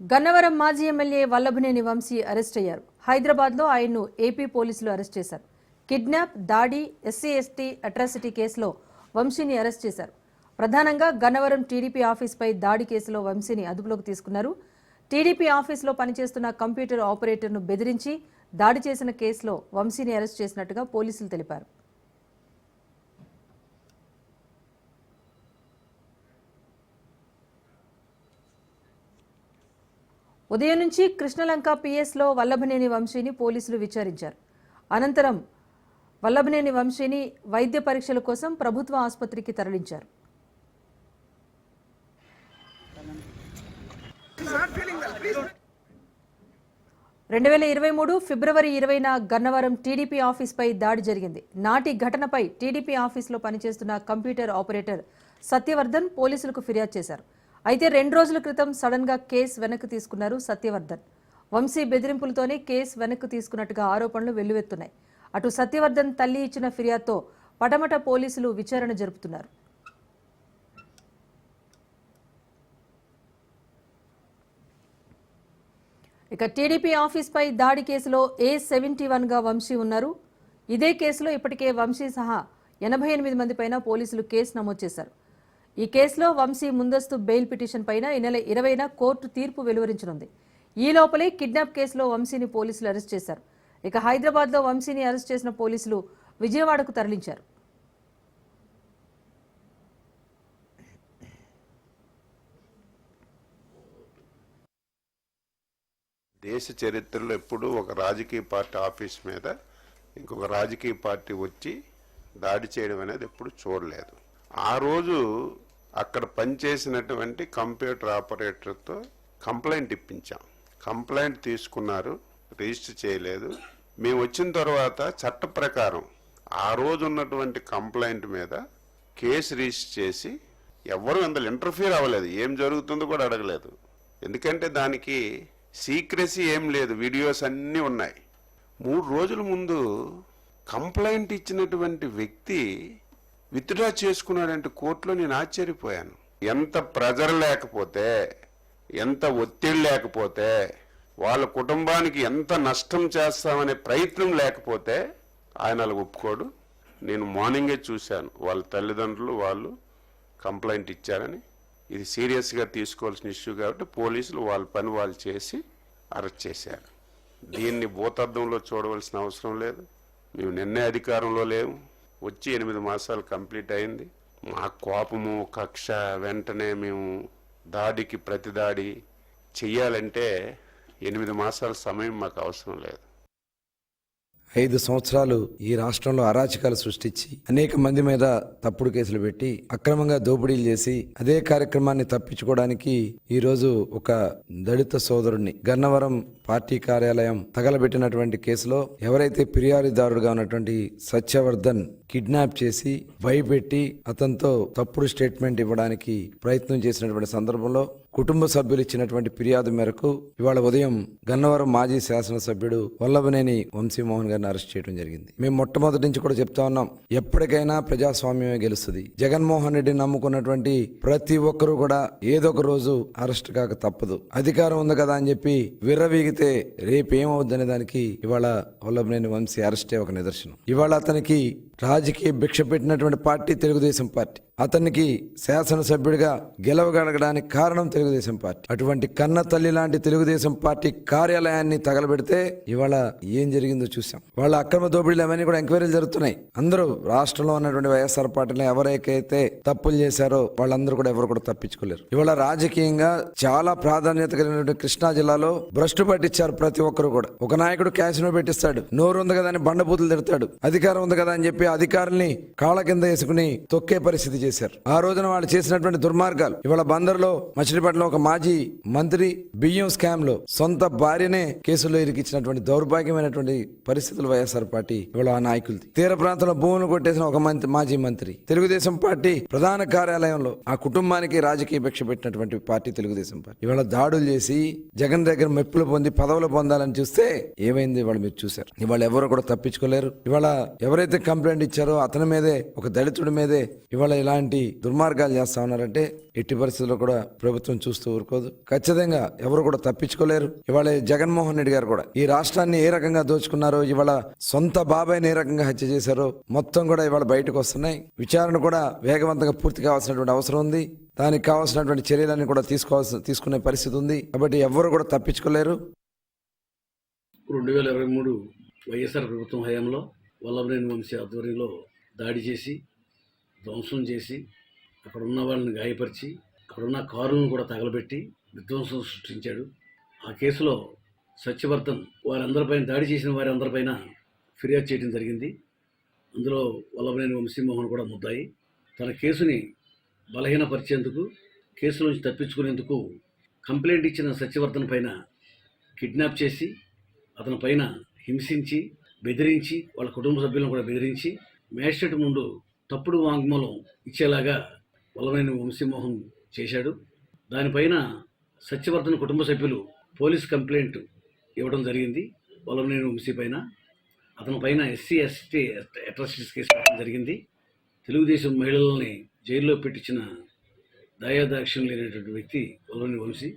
గన్నవరం మాజీ MLA Vallabhaneni Vamsi arrest అయ్యారు. హైదరాబాద్లో ఆయన్ను ఏపీ పోలీసులు అరెస్ట్ చేశారు. కిడ్నాప్ దాడి ఎస్సీ ఎస్టీ అట్రాసిటీ కేసులో వంశీని అరెస్ట్ చేశారు. ప్రధానంగా గన్నవరం టీడీపీ ఆఫీస్పై దాడి కేసులో వంశీని అదుపులోకి తీసుకున్నారు. టీడీపీ ఆఫీసులో పనిచేస్తున్న కంప్యూటర్ ఆపరేటర్ను బెదిరించి దాడి చేసిన కేసులో వంశీని అరెస్ట్ చేసినట్టుగా పోలీసులు తెలిపారు. ఉదయం నుంచి కృష్ణలంక పిఎస్లో వల్లభనేని వంశీని పోలీసులు విచారించారు. అనంతరం వల్లభనేని వంశీని వైద్య పరీక్షల కోసం ప్రభుత్వ ఆసుపత్రికి తరలించారు. రెండు వేల ఇరవై మూడు ఫిబ్రవరి ఇరవైన గన్నవరం టీడీపీ ఆఫీస్పై దాడి జరిగింది. నాటి ఘటనపై టీడీపీ ఆఫీసులో పనిచేస్తున్న కంప్యూటర్ ఆపరేటర్ సత్యవర్ధన్ పోలీసులకు ఫిర్యాదు చేశారు. అయితే రెండు రోజుల క్రితం సడన్గా కేసు వెనక్కి తీసుకున్నారు సత్యవర్ధన్. వంశీ బెదిరింపులతోనే కేసు వెనక్కి తీసుకున్నట్టుగా ఆరోపణలు వెల్లువెత్తున్నాయి. అటు సత్యవర్ధన్ తల్లి ఇచ్చిన ఫిర్యాదుతో పటమట పోలీసులు విచారణ జరుపుతున్నారు. ఇక టీడీపీ ఆఫీస్పై దాడి కేసులో ఏ సెవెంటీ వన్గా వంశీ ఉన్నారు. ఇదే కేసులో ఇప్పటికే వంశీ సహా ఎనభై ఎనిమిది మంది పైన పోలీసులు కేసు నమోదు చేశారు. ఈ కేసులో వంశీ ముందస్తు బెయిల్ పిటిషన్ పైన ఈ నెల ఇరవైన కోర్టు తీర్పు వెలువరించనుంది. ఈ లోపలే కిడ్నాప్ కేసులో వంశీని పోలీసులు అరెస్ట్ చేశారు. ఇక హైదరాబాద్లో వంశీని అరెస్ట్ చేసిన పోలీసులు విజయవాడకు తరలించారు. దేశ చరిత్రలో ఎప్పుడూ ఒక రాజకీయ పార్టీ ఆఫీస్ మీద ఇంకొక రాజకీయ పార్టీ వచ్చి దాడి చేయడం అనేది ఎప్పుడు చూడలేదు. ఆ రోజు అక్కడ పనిచేసినటువంటి కంప్యూటర్ ఆపరేటర్తో కంప్లైంట్ ఇప్పించాం. కంప్లైంట్ తీసుకున్నారు. రిజిస్టర్ చేయలేదు. మేము వచ్చిన తర్వాత చట్ట ప్రకారం ఆ రోజు ఉన్నటువంటి కంప్లైంట్ మీద కేసు రిజిస్టర్ చేసి ఎవరు అందులో ఇంటర్ఫియర్ అవ్వలేదు. ఏం జరుగుతుందో కూడా అడగలేదు. ఎందుకంటే దానికి సీక్రసీ ఏం లేదు. వీడియోస్ అన్నీ ఉన్నాయి. మూడు రోజుల ముందు కంప్లైంట్ ఇచ్చినటువంటి వ్యక్తి విత్డ్రా చేసుకున్నాడంటే కోర్టులో నేను ఆశ్చర్యపోయాను. ఎంత ప్రెజర్ లేకపోతే ఎంత ఒత్తిడి లేకపోతే వాళ్ళ కుటుంబానికి ఎంత నష్టం చేస్తామనే ప్రయత్నం లేకపోతే ఆయన ఒప్పుకోడు. నేను మార్నింగే చూశాను. వాళ్ళ తల్లిదండ్రులు వాళ్ళు కంప్లైంట్ ఇచ్చారని. ఇది సీరియస్గా తీసుకోవాల్సిన ఇష్యూ కాబట్టి పోలీసులు వాళ్ళ పని వాళ్ళు చేసి అరెస్ట్ చేశారు. దీన్ని భూతద్దంలో చూడవలసిన అవసరం లేదు. మేము నిన్నే అధికారంలో లేము. వచ్చి ఎనిమిది మాసాలు కంప్లీట్ అయింది. మా కోపము కక్ష వెంటనే మేము దాడికి ప్రతిదాడి చెయ్యాలంటే ఎనిమిది మాసాల సమయం మాకు అవసరం లేదు. ఐదు సంవత్సరాలు ఈ రాష్ట్రంలో అరాచకాలు సృష్టించి అనేక మంది మీద తప్పుడు కేసులు పెట్టి అక్రమంగా దోపిడీలు చేసి అదే కార్యక్రమాన్ని తప్పించుకోవడానికి ఈరోజు ఒక దళిత సోదరుణ్ణి గన్నవరం పార్టీ కార్యాలయం తగలబెట్టినటువంటి కేసులో ఎవరైతే ఫిర్యాదుదారుడుగా ఉన్నటువంటి సత్యవర్ధన్ కిడ్నాప్ చేసి భయపెట్టి అతనితో తప్పుడు స్టేట్మెంట్ ఇవ్వడానికి ప్రయత్నం చేసినటువంటి సందర్భంలో కుటుంబ సభ్యులు ఇచ్చినటువంటి ఫిర్యాదు మేరకు ఇవాళ ఉదయం గన్నవరం మాజీ శాసనసభ్యుడు వల్లభనేని వంశీమోహన్ గారిని అరెస్ట్ చేయడం జరిగింది. మేము మొట్టమొదటి నుంచి కూడా చెప్తా ఉన్నాం ఎప్పటికైనా ప్రజాస్వామ్యమే గెలుస్తుంది. జగన్మోహన్ రెడ్డిని నమ్ముకున్నటువంటి ప్రతి ఒక్కరూ కూడా ఏదో ఒక రోజు అరెస్ట్ కాక తప్పదు. అధికారం ఉంది కదా అని చెప్పి అయితే రేపేమవుద్దనే దానికి ఇవాళ వల్లభనేని వంశీ అరెస్టే ఒక నిదర్శనం. ఇవాళ అతనికి రాజకీయ భిక్ష పెట్టినటువంటి పార్టీ తెలుగుదేశం పార్టీ. అతనికి శాసనసభ్యుడిగా గెలవగలగడానికి కారణం తెలుగుదేశం పార్టీ. అటువంటి కన్న తల్లి లాంటి తెలుగుదేశం పార్టీ కార్యాలయాన్ని తగలబెడితే ఇవాళ ఏం జరిగిందో చూసాం వాళ్ళ అక్రమ దోపిడీలు అవన్నీ కూడా ఎంక్వైరీలు జరుగుతున్నాయి. అందరూ రాష్ట్రంలో ఉన్నటువంటి వైఎస్ఆర్ పార్టీలో ఎవరైతే తప్పులు చేశారో వాళ్ళందరూ కూడా ఎవరు కూడా తప్పించుకోలేరు. ఇవాళ రాజకీయంగా చాలా ప్రాధాన్యత కలిగినటువంటి కృష్ణా జిల్లాలో భ్రష్టు పట్టించారు ప్రతి ఒక్కరు కూడా. ఒక నాయకుడు క్యాసినో పెట్టిస్తాడు. నోరు ఉంది కదా అని బండబూతులు తిడతాడు. అధికారం ఉంది కదా అని చెప్పి అధికారుల్ని కాళ్ళ కింద వేసుకుని తొక్కే పరిస్థితి చేశారు. ఆ రోజున వాళ్ళు చేసినటువంటి దుర్మార్గాలు. ఇవాళ బందర్లో మచిలీపట్నంలో ఒక మాజీ మంత్రి బియ్యం స్కామ్లో సొంత భార్యనే కేసులో ఇరికిచ్చినటువంటి దౌర్భాగ్యమైనటువంటి పరిస్థితులు వైఎస్ఆర్ పార్టీ ఇవాళ ఆ నాయకులది. తీర ప్రాంతంలో భూములు కొట్టేసిన ఒక మంత్రి మాజీ మంత్రి. తెలుగుదేశం పార్టీ ప్రధాన కార్యాలయంలో ఆ కుటుంబానికి రాజకీయ భిక్ష పెట్టినటువంటి పార్టీ తెలుగుదేశం పార్టీ. ఇవాళ దాడులు చేసి జగన్ దగ్గర మెప్పులు పొంది పదవులు పొందాలని చూస్తే ఏమైంది ఇవాళ మీరు చూశారు. ఇవాళ ఎవరు కూడా తప్పించుకోలేరు. ఇవాళ ఎవరైతే కంప్లైంట్ ఇచ్చారో అతని మీదే ఒక దళితుడి మీదే ఇవాళ ఇలా ఇలాంటి దుర్మార్గాలు చేస్తా ఉన్నారంటే ఎట్టి పరిస్థితుల్లో కూడా ప్రభుత్వం చూస్తూ ఊరుకోదు. ఖచ్చితంగా ఎవరు కూడా తప్పించుకోలేరు. ఇవాళ జగన్మోహన్ రెడ్డి గారు కూడా ఈ రాష్ట్రాన్ని ఏ రకంగా దోచుకున్నారో ఇవాళ సొంత బాబాయ్ని ఏ రకంగా హత్య చేశారో మొత్తం కూడా ఇవాళ బయటకు వస్తున్నాయి. విచారణ కూడా వేగవంతంగా పూర్తి కావాల్సినటువంటి అవసరం ఉంది. దానికి కావాల్సినటువంటి చర్యలన్నీ కూడా తీసుకోవాల్సి తీసుకునే పరిస్థితి ఉంది. కాబట్టి ఎవరు కూడా తప్పించుకోలేరు. రెండు వేల ఇరవై మూడు వైఎస్ఆర్ ప్రభుత్వం హయాంలో వల్లభనేని వంశీ ఆధ్వర్యంలో దాడి చేసి ధ్వంసం చేసి అక్కడ ఉన్న వాళ్ళని గాయపరిచి అక్కడ ఉన్న కారులను కూడా తగలబెట్టి విధ్వంసం సృష్టించాడు. ఆ కేసులో సత్యవర్ధన్ వారందరిపైన దాడి చేసిన వారందరిపైన ఫిర్యాదు చేయడం జరిగింది. అందులో వల్లభనేని వంశీమోహన్ కూడా ముద్దాయి. తన కేసుని బలహీనపరిచేందుకు కేసు నుంచి తప్పించుకునేందుకు కంప్లైంట్ ఇచ్చిన సత్యవర్ధన్ పైన కిడ్నాప్ చేసి అతని పైన హింసించి బెదిరించి వాళ్ళ కుటుంబ సభ్యులను కూడా బెదిరించి మ్యాజిస్ట్రేట్ ముందు తప్పుడు వాంగ్మూలం ఇచ్చేలాగా వల్లభనేని వంశీమోహన్ చేశాడు. దానిపైన సత్యవర్ధన్ కుటుంబ సభ్యులు పోలీస్ కంప్లైంట్ ఇవ్వడం జరిగింది వల్లభనేని వంశీ పైన. అతని పైన ఎస్సీ ఎస్టీ అట్రాసిటీస్ కేసు పెట్టడం జరిగింది. తెలుగుదేశం మహిళల్ని జైల్లో పెట్టించిన దయాదాక్ష్యం లేనటువంటి వ్యక్తి వల్లభనేని వంశీ.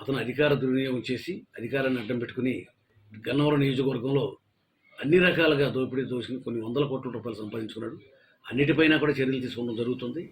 అతను అధికార దుర్వినియోగం చేసి అధికారాన్ని అడ్డం పెట్టుకుని గన్నవరం నియోజకవర్గంలో అన్ని రకాలుగా దోపిడీ దోచుకుని కొన్ని వందల కోట్ల రూపాయలు సంపాదించుకున్నాడు. అన్నిటిపైన కూడా చర్యలు తీసుకోవడం జరుగుతుంది.